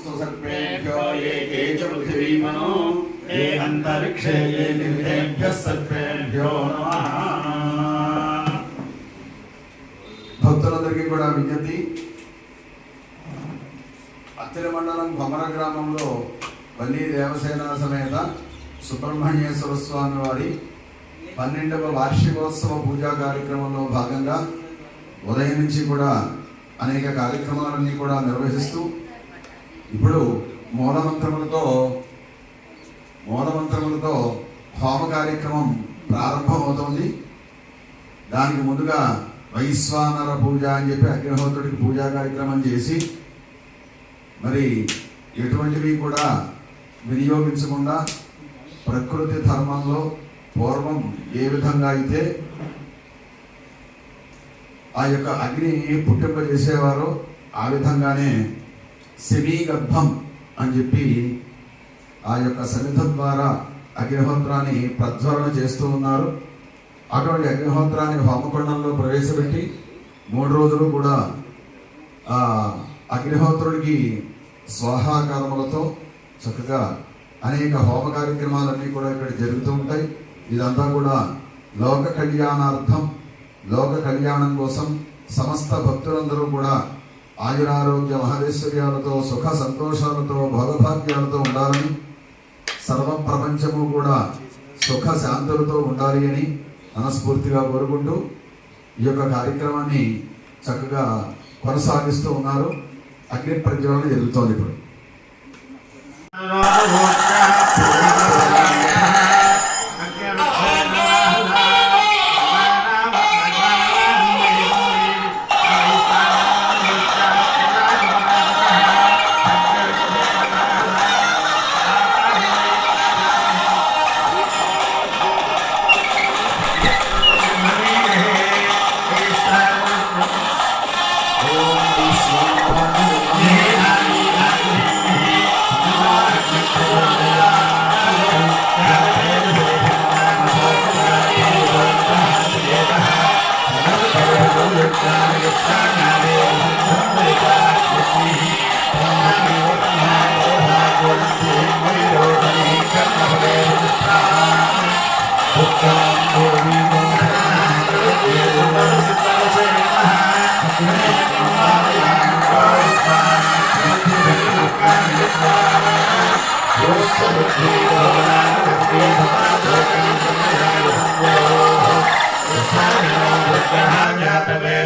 नमस्तु सर्वेभ्यो ये के च पृथिवीमनो ये अन्तरिक्षे ये निर्देभ्यः सर्वेभ्यो नमः భక్తులందరికీ కూడా విజ్ఞప్తి అత్తిరి మండలం కొమర గ్రామంలో వల్లి దేవసేన సమేత సుబ్రహ్మణ్యేశ్వర స్వామి వారి పన్నెండవ వార్షికోత్సవ పూజా కార్యక్రమంలో భాగంగా ఉదయం నుంచి కూడా అనేక కార్యక్రమాలన్నీ కూడా నిర్వహిస్తూ ఇప్పుడు మూలమంత్రములతో మూలమంత్రములతో హోమ కార్యక్రమం ప్రారంభమవుతుంది. దానికి ముందుగా వైశ్వానర పూజ అని చెప్పి అగ్నిహోత్రుడికి పూజా కార్యక్రమం చేసి మరి ఎటువంటివి కూడా వినియోగించకుండా ప్రకృతి ధర్మంలో పూర్వం ఏ విధంగా అయితే ఆ యొక్క అగ్ని పుట్టింపజేసేవారో ఆ విధంగానే గర్భం అని చెప్పి ఆ యొక్క సన్నిధం ద్వారా అగ్నిహోత్రాన్ని ప్రజ్వలన చేస్తూ ఉన్నారు. అటువంటి అగ్నిహోత్రాన్ని హోమకుండంలో ప్రవేశపెట్టి మూడు రోజులు కూడా ఆ అగ్నిహోత్రుడికి స్వాహాకారములతో చక్కగా అనేక హోమ కార్యక్రమాలన్నీ కూడా ఇక్కడ జరుగుతూ ఉంటాయి. ఇదంతా కూడా లోక కళ్యాణార్థం లోక కళ్యాణం కోసం సమస్త భక్తులందరూ కూడా ఆయురారోగ్య మహదేశ్వర్యాలతో సుఖ సంతోషాలతో భోగభాగ్యాలతో ఉండాలని సర్వ ప్రపంచము కూడా సుఖ శాంతులతో ఉండాలి అని మనస్ఫూర్తిగా కోరుకుంటూ ఈ యొక్క కార్యక్రమాన్ని చక్కగా కొనసాగిస్తూ ఉన్నారు. అగ్ని ప్రజ్వలన జరుగుతోంది ఇప్పుడు. Fire, fire.